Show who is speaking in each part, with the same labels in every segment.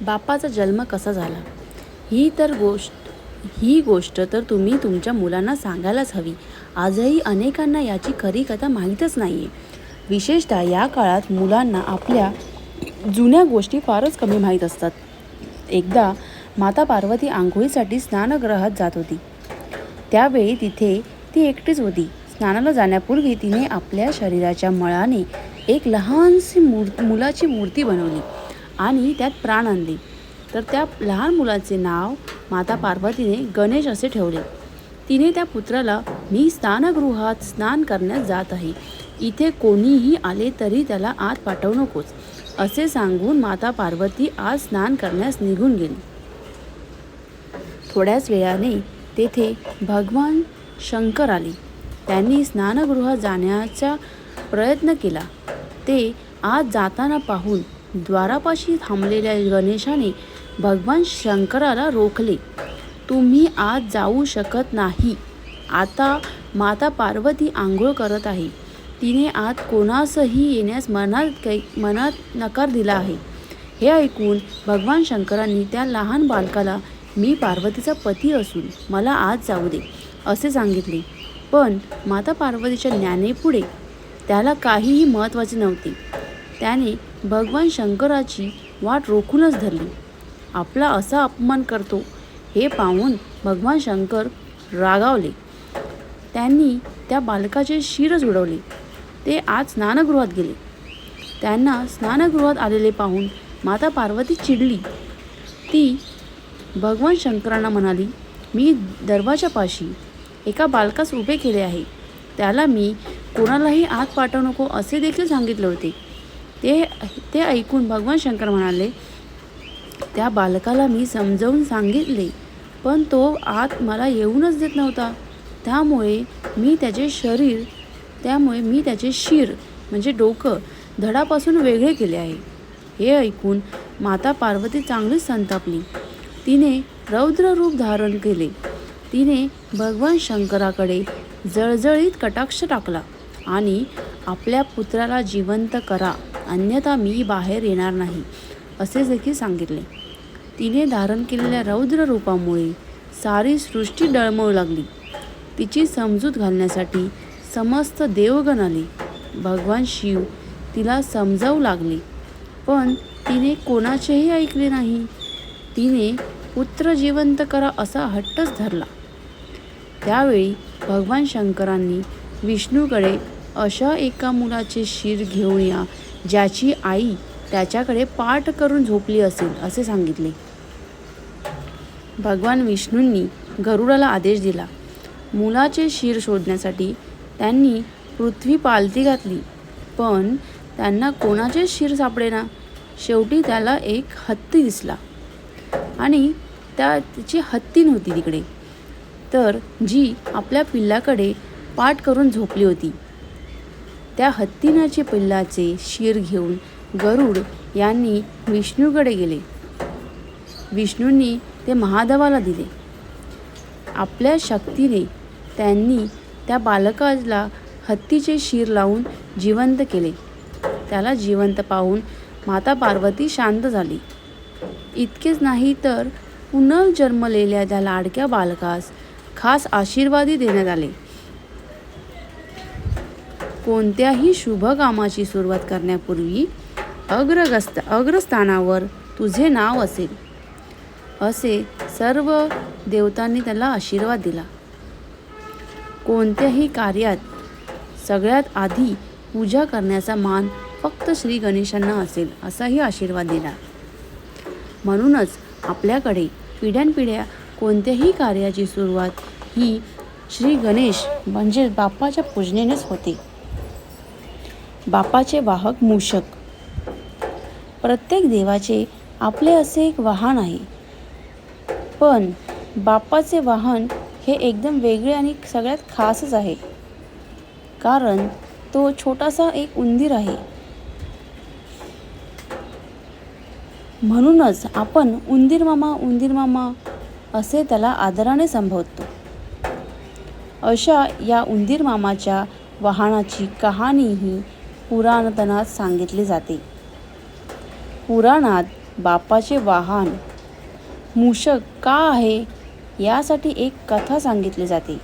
Speaker 1: बापाचा जन्म कसा झाला? ही तर गोष्ट ही गोष्ट तर तुम्ही तुमच्या मुलांना सांगायलाच हवी. आजही अनेकांना याची खरी कथा माहीतच नाही आहे विशेषतः या काळात मुलांना आपल्या जुन्या गोष्टी फारच कमी माहीत असतात. एकदा माता पार्वती आंघोळीसाठी स्नानगृहात जात होती. त्यावेळी तिथे ती एकटीच होती. स्नानाला जाण्यापूर्वी तिने आपल्या शरीराच्या मळाने एक लहानशी मूर् मुलाची मूर्ती बनवली. आणि त्यात प्राण आणले. तर त्या लहान मुलाचे नाव माता पार्वतीने गणेश असे ठेवले. तिने त्या पुत्राला मी स्नानगृहात स्नान करण्यास जात आहे. इथे कोणीही आले तरी त्याला आत पाठवू नकोस. असे सांगून माता पार्वती आज स्नान करण्यास निघून गेली. थोड्याच वेळाने तेथे भगवान शंकर आले. त्यांनी स्नानगृहात जाण्याचा प्रयत्न केला. ते आज जाताना पाहून द्वारापाशी थांबलेल्या गणेशाने भगवान शंकराला रोखले तुम्ही आज जाऊ शकत नाही. आता माता पार्वती आंघोळ करत आहे. तिने आज कोणासही येण्यास मनात काही मनात नकार दिला आहे. हे ऐकून भगवान शंकरांनी त्या लहान बालकाला मी पार्वतीचा पती असून मला आज जाऊ दे असे सांगितले. पण माता पार्वतीच्या ज्ञानेपुढे त्याला काहीही महत्त्वाचे नव्हते. त्याने भगवान शंकराची वाट रोखूनच धरली. आपला असा अपमान करतो हे पाहून भगवान शंकर रागावले. त्यांनी त्या बालकाचे शिरच उडवले ते आज स्नानगृहात गेले. त्यांना स्नानगृहात आलेले पाहून माता पार्वती चिडली. ती भगवान शंकरांना म्हणाली मी दरवाजापाशी एका बालकास उभे केले आहे. त्याला मी कोणालाही आत पाठवू नको असे देखील सांगितले होते. ते ते ऐकून भगवान शंकर म्हणाले त्या बालकाला मी समजावून सांगितले पण तो आत मला येऊनच देत नव्हता. त्यामुळे मी त्याचे शरीर त्यामुळे मी त्याचे शिर म्हणजे डोकं धडापासून वेगळे केले आहे. हे ऐकून माता पार्वती चांगलीच संतापली. तिने रौद्र रूप धारण केले. तिने भगवान शंकराकडे जळजळीत कटाक्ष टाकला आणि आपल्या पुत्राला जिवंत करा. अन्यथा मी बाहेर येणार नाही असे देखील सांगितले. तिने धारण केलेल्या रौद्र रूपामुळे सारी सृष्टी डळमळू लागली. तिची समजूत घालण्यासाठी समस्त देवगण आले. भगवान शिव तिला समजावू लागले. पण तिने कोणाचेही ऐकले नाही. तिने पुत्र जिवंत करा असा हट्टच धरला. त्यावेळी भगवान शंकरांनी विष्णूकडे अशा एका मुलाचे शिर घेऊन या ज्याची आई त्याच्याकडे पाठ करून झोपली असेल असे सांगितले. भगवान विष्णूंनी गरुडाला आदेश दिला. मुलाचे शिर शोधण्यासाठी त्यांनी पृथ्वी पालती घातली पण त्यांना कोणाचे शिर सापडेना? शेवटी त्याला एक हत्ती दिसला. आणि त्या तिची हत्ती नव्हती तिकडे. तर जी आपल्या पिल्लाकडे पाठ करून झोपली होती. त्या हत्तीनाचे पिल्लाचे शिर घेऊन गरुड यांनी विष्णूकडे गेले. विष्णूंनी ते महादेवाला दिले. आपल्या शक्तीने त्यांनी त्या बालकाला हत्तीचे शिर लावून जिवंत केले. त्याला जिवंत पाहून माता पार्वती शांत झाली. इतकेच नाही तर पुनर्जन्मलेल्या त्या लाडक्या बालकास खास आशीर्वादी देण्यात आले. कोणत्याही शुभ कामाची सुरुवात करण्यापूर्वी अग्रगस्त अग्रस्थानावर तुझे नाव असेल. असे सर्व देवतांनी त्याला आशीर्वाद दिला. कोणत्याही कार्यात सगळ्यात आधी पूजा करण्याचा मान फक्त श्री गणेशांना असेल असाही आशीर्वाद दिला. म्हणूनच आपल्याकडे पिढ्यानपिढ्या कोणत्याही कार्याची सुरुवात ही श्री गणेश म्हणजे बाप्पाच्या पूजनेनेच होते. बापाचे वाहक मूषक. प्रत्येक देवाचे आपले असे एक वाहन आहे. पण बाप्पाचे वाहन हे एकदम वेगळे आणि सगळ्यात खासच आहे. कारण तो छोटासा एक उंदीर आहे. म्हणूनच आपण उंदीर मामा उंदीर मामा असे त्याला आदराने संबोधतो. अशा या उंदीर मामाच्या वाहनाची कहाणीही पुराणतनात सांगितली जाते. पुराणात बापाचे वाहन मूषक का आहे यासाठी एक कथा सांगितली जाते.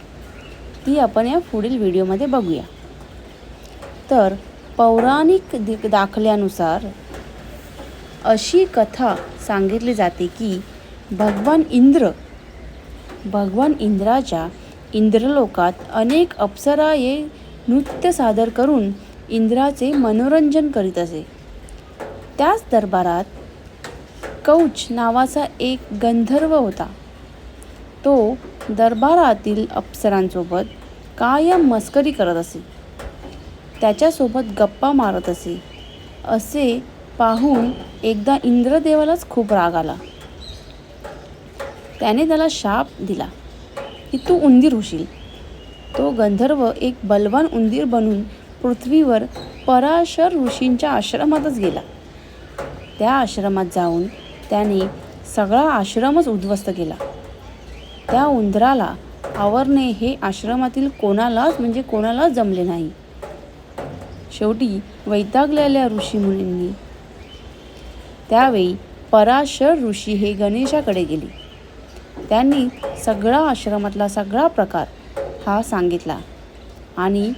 Speaker 1: ती आपण या पुढील व्हिडिओमध्ये बघूया. तर पौराणिक दि- दाखल्यानुसार अशी कथा सांगितली जाते की भगवान इंद्र भगवान इंद्राच्या इंद्रलोकात अनेक अप्सरा नृत्य सादर करून इंद्राचे मनोरंजन करीत असे. त्याच दरबारात कौच नावाचा एक गंधर्व होता. तो दरबारातील अप्सरांसोबत कायम मस्करी करत असे. त्याच्यासोबत गप्पा मारत असे. असे पाहून एकदा इंद्रदेवालाच खूप राग आला. त्याने त्याला शाप दिला की तू उंदीर होशील. तो गंधर्व एक बलवान उंदीर बनून पृथ्वीवर पराशर ऋषींच्या आश्रमातच गेला. त्या आश्रमात जाऊन त्याने सगळा आश्रमच उद्ध्वस्त केला. त्या उंदराला आवरणे हे आश्रमातील कोणालाच म्हणजे कोणालाच जमले नाही. शेवटी वैतागलेल्या ऋषीमुनींनी त्यावेळी पराशर ऋषी हे गणेशाकडे गेले. त्यांनी सगळा आश्रमातला सगळा प्रकार हा सांगितला आणि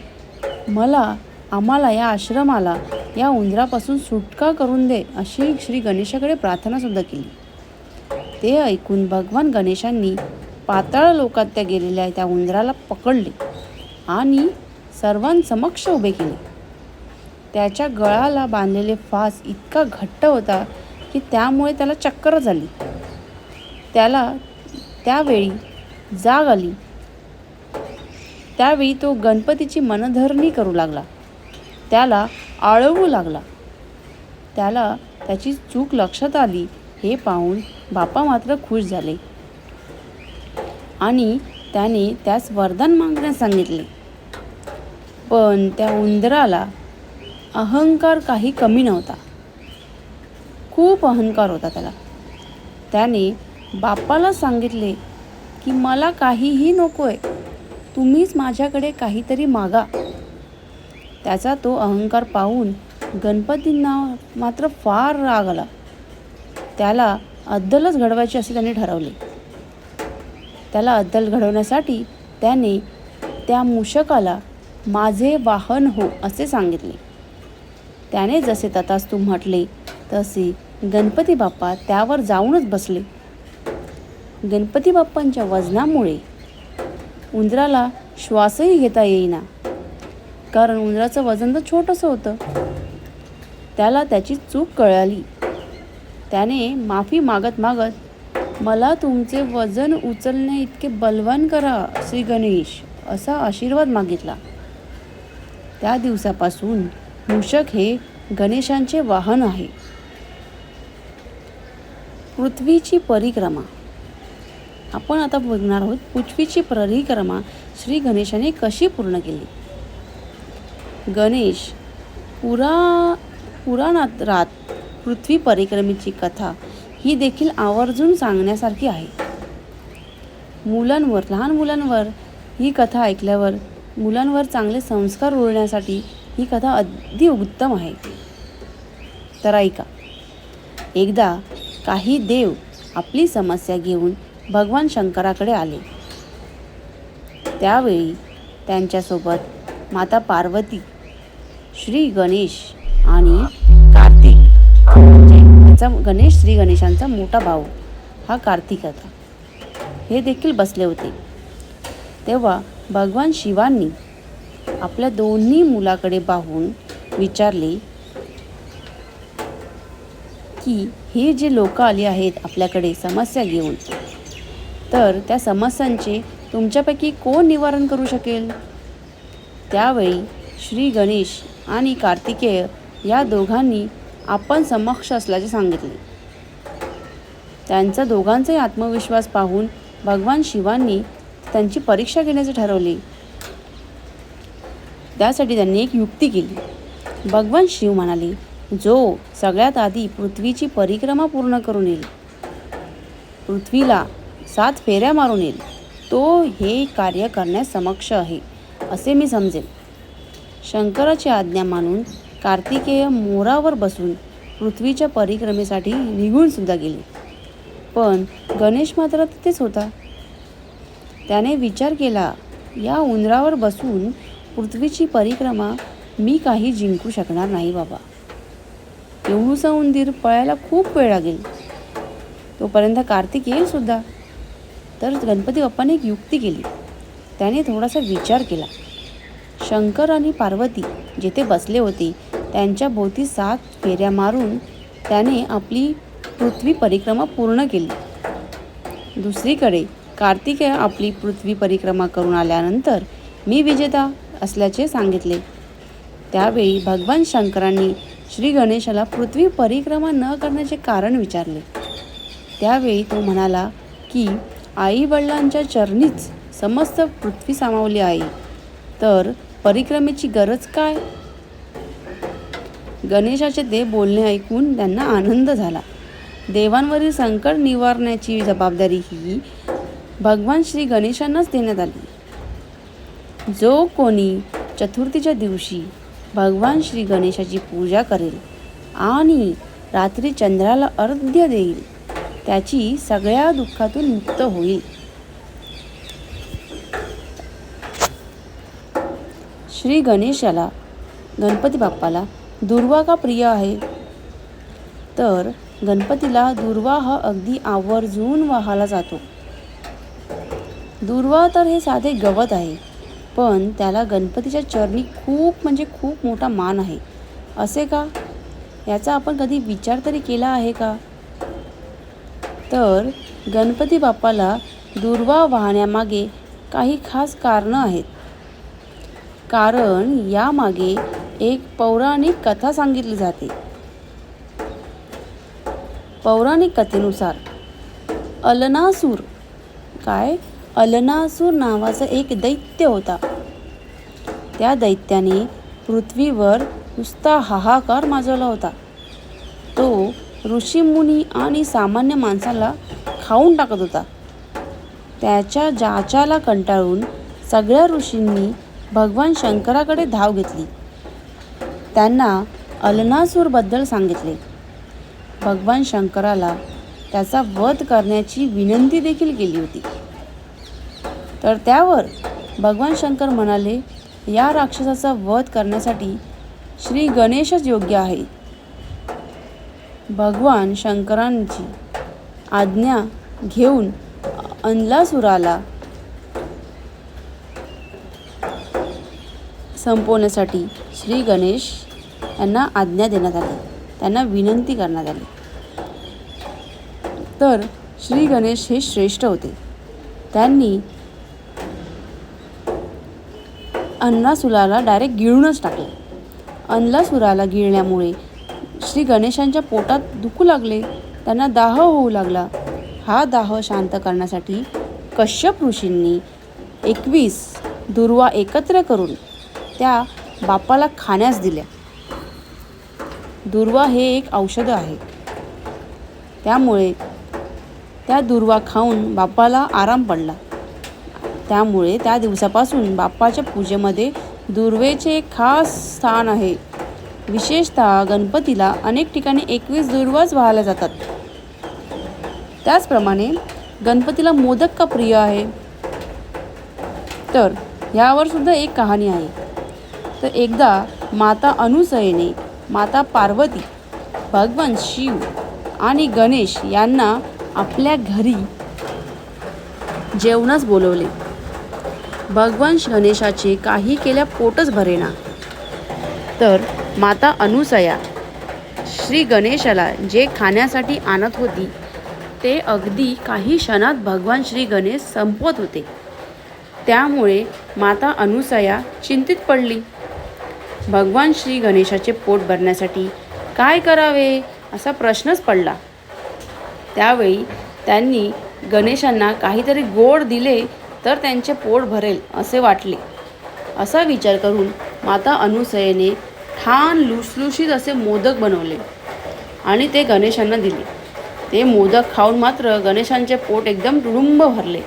Speaker 1: मला आम्हाला या आश्रमाला या उंदरापासून सुटका करून दे अशी श्री गणेशाकडे प्रार्थनासुद्धा केली. ते ऐकून भगवान गणेशांनी पाताळ लोकात त्या गेलेल्या त्या उंदराला पकडले आणि सर्वांसमक्ष उभे केले. त्याच्या गळाला बांधलेले फास इतका घट्ट होता की त्यामुळे त्याला चक्कर झाली. त्याला त्यावेळी जाग आली. त्यावेळी तो गणपतीची मनधरणी करू लागला. त्याला आळवू लागला. त्याला त्याची चूक लक्षात आली हे पाहून बापा मात्र खुश झाले. आणि त्याने त्यास वरदान मागण्यास सांगितले. पण त्या उंदराला अहंकार काही कमी नव्हता. खूप अहंकार होता त्याला. त्याने बापाला सांगितले की मला काहीही नको आहे तुम्हीच माझ्याकडे काहीतरी मागा. त्याचा तो अहंकार पाहून गणपतींना मात्र फार राग आला. त्याला अद्दलच घडवायची असे त्याने ठरवले. त्याला अद्दल घडवण्यासाठी त्याने त्या मूषकाला माझे वाहन हो असे सांगितले. त्याने जसे तथास्तू म्हटले तसे गणपती बाप्पा त्यावर जाऊनच बसले. गणपती बाप्पांच्या वजनामुळे उंदराला श्वासही घेता येईना. कारण उंदराचं वजन तर छोटंसं होतं. त्याला त्याची चूक कळाली. त्याने माफी मागत मागत मला तुमचे वजन उचलणे इतके बलवान करा श्री गणेश असा आशीर्वाद मागितला. त्या दिवसापासून मूषक हे गणेशांचे वाहन आहे. पृथ्वीची परिक्रमा. आपण आता बघणार आहोत पृथ्वीची परिक्रमा श्री गणेशाने कशी पूर्ण केली. गणेश पुरा पुराणात रात पृथ्वी परिक्रमेची कथा ही देखील आवर्जून सांगण्यासारखी आहे. मुलांवर लहान मुलांवर ही कथा ऐकल्यावर मुलांवर चांगले संस्कार रुळण्यासाठी ही कथा अगदी उत्तम आहे. तर ऐका एकदा काही देव आपली समस्या घेऊन भगवान शंकराकडे आले. त्यावेळी त्यांच्यासोबत माता पार्वती श्री गणेश आणि कार्तिक. म्हणजे गणेश श्री गणेशांचा मोठा भाऊ हा कार्तिक होता. हे देखील बसले होते. तेव्हा भगवान शिवांनी आपल्या दोन्ही मुलाकडे पाहून विचारले की हे जे लोक आली आहेत आपल्याकडे समस्या घेऊन तर त्या समस्यांचे तुमच्यापैकी कोण निवारण करू शकेल? त्यावेळी श्री गणेश आणि कार्तिकेय या दोघांनी आपण समक्ष असल्याचे सांगितले. त्यांचा दोघांचाही आत्मविश्वास पाहून भगवान शिवांनी त्यांची परीक्षा घेण्याचे ठरवले. त्यासाठी त्यांनी एक युक्ती केली. भगवान शिव म्हणाले जो सगळ्यात आधी पृथ्वीची परिक्रमा पूर्ण करून येईल. पृथ्वीला सात फेऱ्या मारून येईल. तो हे कार्य करण्यास समक्ष आहे असे मी समजेल शंकराची आज्ञा मानून कार्तिकेय मोरावर बसून पृथ्वीच्या परिक्रमेसाठी निघून सुद्धा गेले. पण गणेश मात्र तिथेच होता. त्याने विचार केला या उंदरावर बसून पृथ्वीची परिक्रमा मी काही जिंकू शकणार नाही बाबा. एवढूसा उंदीर पळायला खूप वेळ लागेल. तोपर्यंत कार्तिक येईल सुद्धा. तर गणपती बाप्पाने एक युक्ती केली. त्याने थोडासा विचार केला. शंकर आणि पार्वती जिथे बसले होते त्यांच्या भोवती सात फेऱ्या मारून त्याने आपली पृथ्वी परिक्रमा पूर्ण केली. दुसरीकडे कार्तिकेय आपली पृथ्वी परिक्रमा करून आल्यानंतर मी विजेता असल्याचे सांगितले. त्यावेळी भगवान शंकरांनी श्री गणेशाला पृथ्वी परिक्रमा न करण्याचे कारण विचारले. त्यावेळी तो म्हणाला की आई वडिलांच्या चरणीच समस्त पृथ्वी सामावली आहे. तर परिक्रमेची गरज काय? गणेशाचे ते बोलणे ऐकून त्यांना आनंद झाला. देवांवरील संकट निवारण्याची जबाबदारी ही भगवान श्री गणेशांनाच देण्यात आली. जो कोणी चतुर्थीच्या दिवशी भगवान श्री गणेशाची पूजा करेल आणि रात्री चंद्राला अर्ध्य देईल त्याची सगळ्या दुःखातून मुक्त होईल. श्री गणेशाला गणपती बाप्पाला दुर्वा का प्रिय आहे? तर गणपतीला दुर्वा हा अगदी आवर्जून वाहाला जातो. दुर्वा तर हे साधे गवत आहे पण त्याला गणपतीच्या चरणी खूप म्हणजे खूप मोठा मान आहे. असे का? याचा आपण कधी विचार तरी केला आहे का? तर गणपती बाप्पाला दुर्वा वाहण्यामागे काही खास कारणं आहेत. कारण यामागे एक पौराणिक कथा सांगितली जाते. पौराणिक कथेनुसार अलनासूर काय? अलनासूर नावाचा एक दैत्य होता. त्या दैत्याने पृथ्वीवर नुसता हाहाकार माजवला होता. तो ऋषीमुनी आणि सामान्य माणसाला खाऊन टाकत होता. त्याच्या जाचाला कंटाळून सगळ्या ऋषींनी भगवान शंकराकडे धाव घेतली. त्यांना अलनासूरबद्दल सांगितले. भगवान शंकराला त्याचा वध करण्याची विनंती देखील केली होती. तर त्यावर भगवान शंकर म्हणाले या राक्षसाचा वध करण्यासाठी श्री गणेशच योग्य आहे. भगवान शंकरांची आज्ञा घेऊन अनलासुराला संपवण्यासाठी श्री गणेश यांना आज्ञा देण्यात आली. त्यांना विनंती करण्यात आली. तर श्री गणेश हे श्रेष्ठ होते. त्यांनी अन्नासुराला डायरेक्ट गिळूनच टाकले. अन्नासुराला गिळण्यामुळे श्री गणेशांच्या पोटात दुखू लागले त्यांना दाह होऊ लागला. हा दाह शांत करण्यासाठी कश्यप ऋषींनी एकवीस दुर्वा एकत्र करून त्या बाप्पाला खाण्यास दिल्या. दुर्वा हे एक औषध आहे. त्यामुळे त्या दुर्वा खाऊन बाप्पाला आराम पडला. त्यामुळे त्या दिवसापासून बाप्पाच्या पूजेमध्ये दुर्वेचे एक खास स्थान आहे. विशेषतः गणपतीला अनेक ठिकाणी एकवीस दुर्वाज वाहल्या जातात. त्याचप्रमाणे गणपतीला मोदक का प्रिय आहे? तर ह्यावर सुद्धा एक कहाणी आहे. तर एकदा माता अनुसयेने माता पार्वती भगवान शिव आणि गणेश यांना आपल्या घरी जेवणास बोलवले. भगवान गणेशाचे काही केल्या पोटच भरेना. तर माता अनुसया. श्री गणेशाला जे खाण्यासाठी आणत होती ते अगदी काही क्षणात भगवान श्री गणेश संपवत होते. त्यामुळे माता अनुसया चिंतित पडली. भगवान श्री गणेशाचे पोट भरण्यासाठी काय करावे असा प्रश्नच पडला. त्यावेळी त्यांनी गणेशांना काहीतरी गोड दिले तर त्यांचे पोट भरेल असे वाटले. असा विचार करून माता अनुसयेने छान लुसलुशीत असे मोदक बनवले. आणि ते गणेशांना दिले. ते मोदक खाऊन मात्र गणेशांचे पोट एकदम तुडुंब भरले.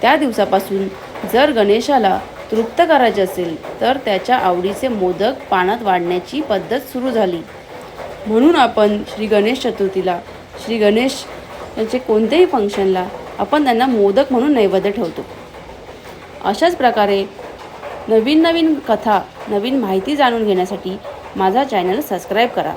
Speaker 1: त्या दिवसापासून जर गणेशाला तृप्त करायचे असेल तर त्याच्या आवडीचे मोदक पाण्यात वाढण्याची पद्धत सुरू झाली. म्हणून आपण श्री गणेश चतुर्थीला श्री गणेश यांचे कोणत्याही फंक्शनला आपण त्यांना मोदक म्हणून नैवेद्य ठेवतो. अशाच प्रकारे नवीन नवीन कथा नवीन माहिती जाणून घेण्यासाठी माझा चॅनल सबस्क्राईब करा.